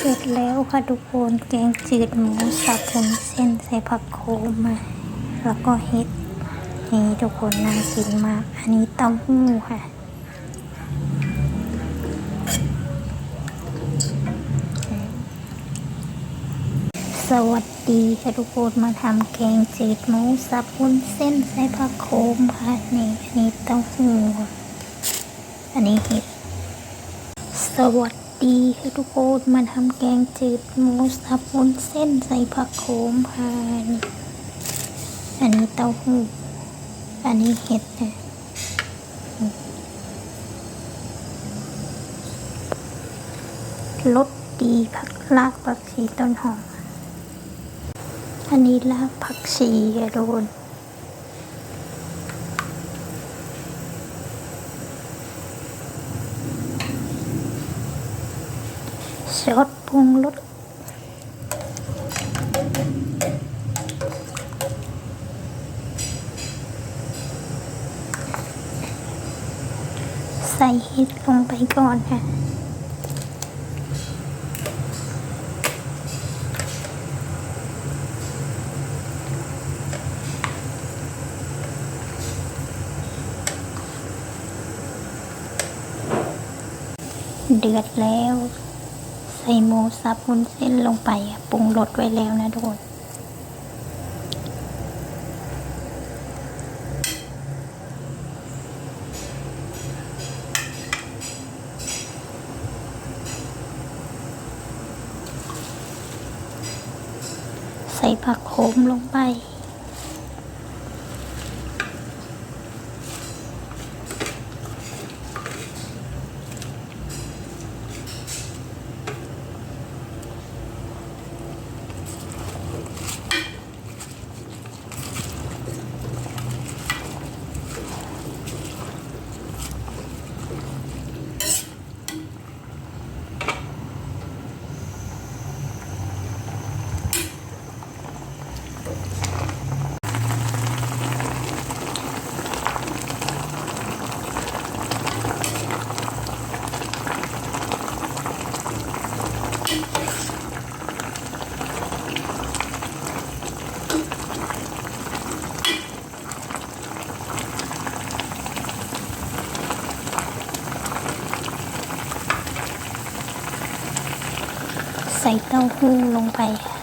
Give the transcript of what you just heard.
เสร็จแล้วค่ะทุกคนแกงจืดหมูสับวุ้นเส้นใส่ผักโขมมา แล้วก็เห็ดนี่ทุกคนน่ากินมาก อันนี้เต้าหู้ค่ะสวัสดีค่ะทุกคนมาทำแกงจืดหมูสับวุ้นเส้นใส่ผักโขมค่ะนี่อันนี้เต้าหู้อันนี้เห็ดสวัส ดีค่ะทุกคนมาทำแกงจืดหมูสับวุ้นเส้นใส่ผักโขมค่ะนี่อันนี้เต้าหู้ อันนี้เห็ดนะรสดีผักลากผักชีต้นหอม อันนี้ลากผักชีค่ะทุกคน ซอสปรุงรสใส่เห็ดลงไปก่อนค่ะเดือดแล้ว ส่หมูสับวุ้นเส้นลงไปปรุงรสไว้แล้วนะทุกคนใส่ผักโขมลงไป ส่เต้าหู้ลงไปค่ะ